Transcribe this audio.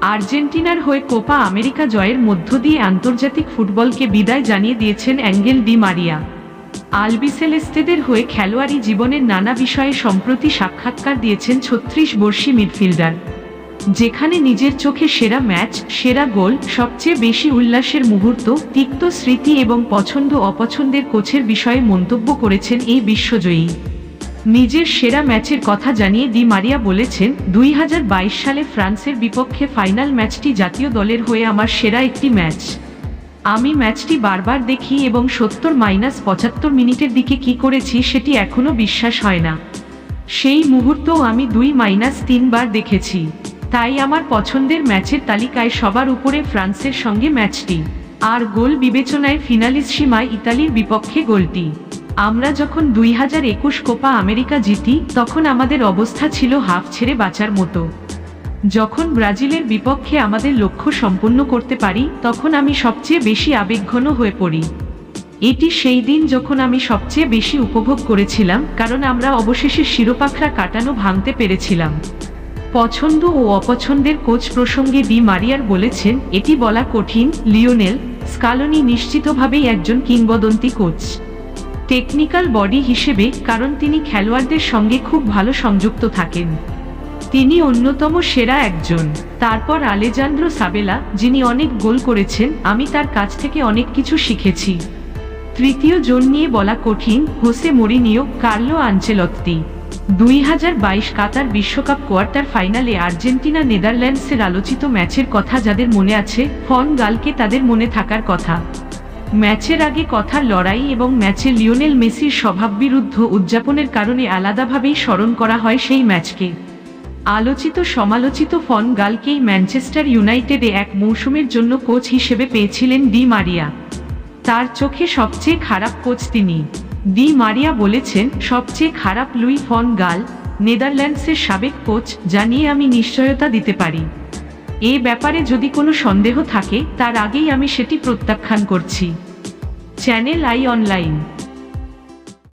আর্জেন্টিনার হয়ে Copa America জয়ের মধ্য দিয়ে আন্তর্জাতিক ফুটবলকে বিদায় জানিয়ে দিয়েছেন অ্যাঙ্গেল ডি মারিয়া। আলবিসেলেস্তেদের হয়ে খেলোয়াড়ি জীবনের নানা বিষয়ে সম্প্রতি সাক্ষাৎকার দিয়েছেন ছত্রিশ বর্ষী মিডফিল্ডার। যেখানে নিজের চোখে সেরা ম্যাচ, সেরা গোল, সবচেয়ে বেশি উল্লাসের মুহূর্ত, তিক্ত স্মৃতি এবং পছন্দ অপছন্দের কোচের বিষয়ে মন্তব্য করেছেন এই বিশ্বজয়ী। নিজের সেরা ম্যাচের কথা জানিয়ে দি মারিয়া বলেছেন, দুই হাজার বাইশ সালে ফ্রান্সের বিপক্ষে ফাইনাল ম্যাচটি জাতীয় দলের হয়ে আমার সেরা একটি ম্যাচ। আমি ম্যাচটি বারবার দেখি এবং সত্তর মাইনাস পঁচাত্তর মিনিটের দিকে কি করেছি সেটি এখনও বিশ্বাস হয় না। সেই মুহূর্তও আমি দুই মাইনাস তিনবার দেখেছি। তাই আমার পছন্দের ম্যাচের তালিকায় সবার উপরে ফ্রান্সের সঙ্গে ম্যাচটি। আর গোল বিবেচনায় ফিনালিস সীমায় ইতালির বিপক্ষে গোলটি। আমরা যখন দুই হাজার একুশ কোপা আমেরিকা জিতি, তখন আমাদের অবস্থা ছিল হাফ ছেড়ে বাঁচার মতো। যখন ব্রাজিলের বিপক্ষে আমাদের লক্ষ্য সম্পন্ন করতে পারি, তখন আমি সবচেয়ে বেশি আবেগঘন হয়ে পড়ি। এটি সেই দিন যখন আমি সবচেয়ে বেশি উপভোগ করেছিলাম, কারণ আমরা অবশেষে শিরোপাখরা কাটানো ভাঙতে পেরেছিলাম। পছন্দ ও অপছন্দের কোচ প্রসঙ্গে ডি মারিয়ার বলেছেন, এটি বলা কঠিন, লিওনেল স্কালোনি নিশ্চিতভাবেই একজন কিংবদন্তি কোচ। টেকনিক্যাল বডি হিসেবে, কারণ তিনি খেলোয়াড়দের সঙ্গে খুব ভালো সংযুক্ত থাকেন। তিনি অন্যতম সেরা একজন। তারপর আলেজান্দ্রো সাবেলা, যিনি অনেক গোল করেছেন, আমি তার কাছ থেকে অনেক কিছু শিখেছি। তৃতীয় জন নিয়ে বলা কঠিন, হোসে মরিনিও, কার্লো আঞ্চেলত্তি দুই হাজার বাইশ কাতার বিশ্বকাপ কোয়ার্টার ফাইনালে আর্জেন্টিনা নেদারল্যান্ডসের আলোচিত ম্যাচের কথা যাদের মনে আছে, ফন গালকে তাদের মনে থাকার কথা। ম্যাচের আগে কথার লড়াই এবং ম্যাচে লিওনেল মেসির স্বভাববিরুদ্ধ উদযাপনের কারণে আলাদাভাবেই স্মরণ করা হয় সেই ম্যাচকে। আলোচিত সমালোচিত ফন গালকেই ম্যানচেস্টার ইউনাইটেডে এক মৌসুমের জন্য কোচ হিসেবে পেয়েছিলেন ডি মারিয়া। তার চোখে সবচেয়ে খারাপ কোচ তিনি। ডি মারিয়া বলেছেন, সবচেয়ে খারাপ লুই ফন গাল, নেদারল্যান্ডসের সাবেক কোচ জানিয়ে আমি নিশ্চয়তা দিতে পারি। এ ব্যাপারে যদি কোনো সন্দেহ থাকে, তার আগেই আমি সেটি প্রত্যাখ্যান করছি। Channel I online